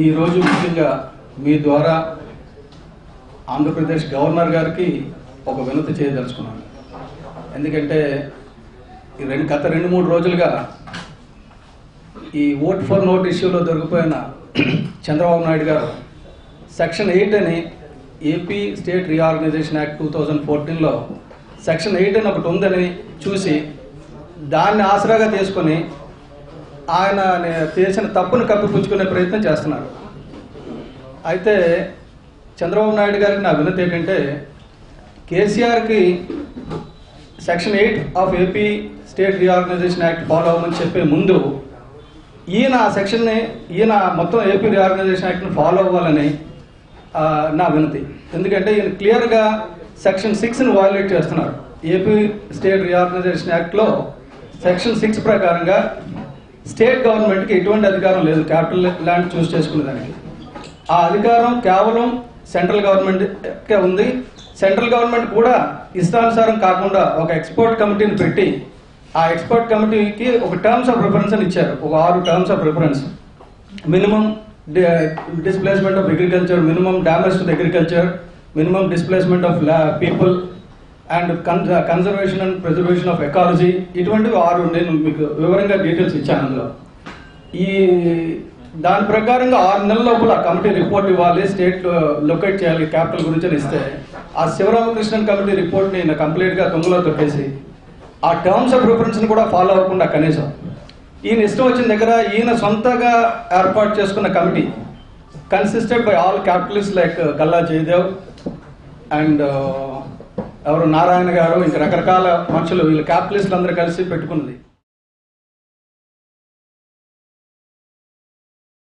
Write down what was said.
ఈరోజు ముఖ్యంగా మీ ద్వారా ఆంధ్రప్రదేశ్ గవర్నర్ గారికి ఒక వినతి చేయదలుచుకున్నాను. ఎందుకంటే ఈ రెండు గత రెండు మూడు రోజులుగా ఈ ఓట్ ఫర్ నోట్ ఇష్యూలో దొరికిపోయిన చంద్రబాబు నాయుడు గారు సెక్షన్ ఎయిట్ అని AP state reorganisation act two thousand ఫోర్టీన్లో సెక్షన్ ఎయిట్ అని ఒకటి ఉందని చూసి దాన్ని ఆసరాగా తీసుకొని ఆయన చేసిన తప్పును కప్పిపుచ్చుకునే ప్రయత్నం చేస్తున్నారు అయితే చంద్రబాబు నాయుడు గారికి నా వినతి ఏంటంటే కేసీఆర్కి section eight of AP state reorganisation act follow అవ్వమని చెప్పే ముందు ఈయన ఆ సెక్షన్ని ఈయన మొత్తం ఏపీ రీఆర్గనైజేషన్ యాక్ట్ని ఫాలో అవ్వాలని నా వినతి. ఎందుకంటే ఈయన క్లియర్గా సెక్షన్ సిక్స్ని వయోలేట్ చేస్తున్నారు. ఏపీ స్టేట్ రీఆర్గనైజేషన్ యాక్ట్లో సెక్షన్ సిక్స్ ప్రకారంగా స్టేట్ గవర్నమెంట్కి ఎటువంటి అధికారం లేదు. క్యాపిటల్ ల్యాండ్ చూస్ చేసుకునే దానికి. ఆ అధికారం కేవలం సెంట్రల్ గవర్నమెంట్కే ఉంది. సెంట్రల్ గవర్నమెంట్ కూడా ఇష్టానుసారం కాకుండా ఒక ఎక్స్పర్ట్ కమిటీని పెట్టి ఆ ఎక్స్పర్ట్ కమిటీకి ఒక టర్మ్స్ ఆఫ్ రిఫరెన్స్ అని ఇచ్చారు. ఒక ఆరు terms of reference minimum displacement of agriculture minimum damage to agriculture minimum displacement of people and conservation and preservation of ecology ఇటువంటివి ఆరు నేను మీకు వివరంగా డీటెయిల్స్ ఇచ్చాను అందులో. ఈ దాని ప్రకారంగా ఆరు నెలల లోపల కమిటీ రిపోర్ట్ ఇవ్వాలి స్టేట్ లొకేట్ చేయాలి క్యాపిటల్ గురించి అని ఇస్తే ఆ శివరామకృష్ణన్ కమిటీ రిపోర్ట్ని ఈయన కంప్లీట్గా తొంగలో తొట్టేసి ఆ టర్మ్స్ ఆఫ్ రిఫరెన్స్ని కూడా ఫాలో అవ్వకుండా కనీసం. ఈయన ఇష్టం వచ్చిన దగ్గర ఈయన సొంతగా ఏర్పాటు చేసుకున్న committee consisted by all capitalist like Galla Jayadev and ఎవరు నారాయణ గారు ఇంకా రకరకాల మనుషులు వీళ్ళు క్యాపిటలిస్టులు అందరూ కలిసి పెట్టుకున్నది.